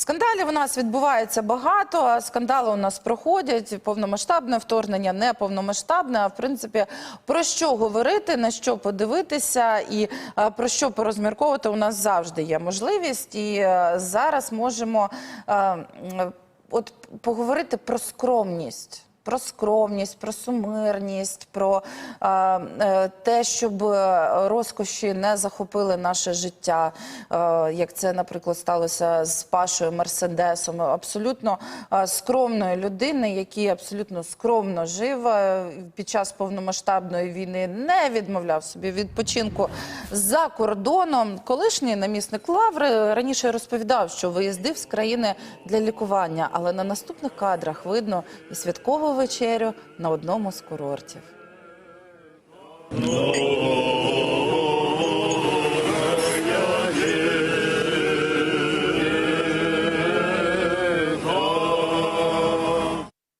Скандалів у нас відбувається багато. Скандали у нас проходять. Повномасштабне вторгнення, не повномасштабне. А в принципі, про що говорити, на що подивитися і е, про що порозмірковувати у нас завжди є можливість. І е, зараз можемо е, от поговорити про скромність. Про скромність, про сумирність, про е, те, щоб е, розкоші не захопили наше життя, е, як це, наприклад, сталося з Пашою Мерседесом, абсолютно е, скромної людини, який абсолютно скромно жив е, під час повномасштабної війни, не відмовляв собі відпочинку за кордоном. Колишній намісник Лаври раніше розповідав, що виїздив з країни для лікування, але на наступних кадрах видно і святкову вечерю на одному з курортів. Oh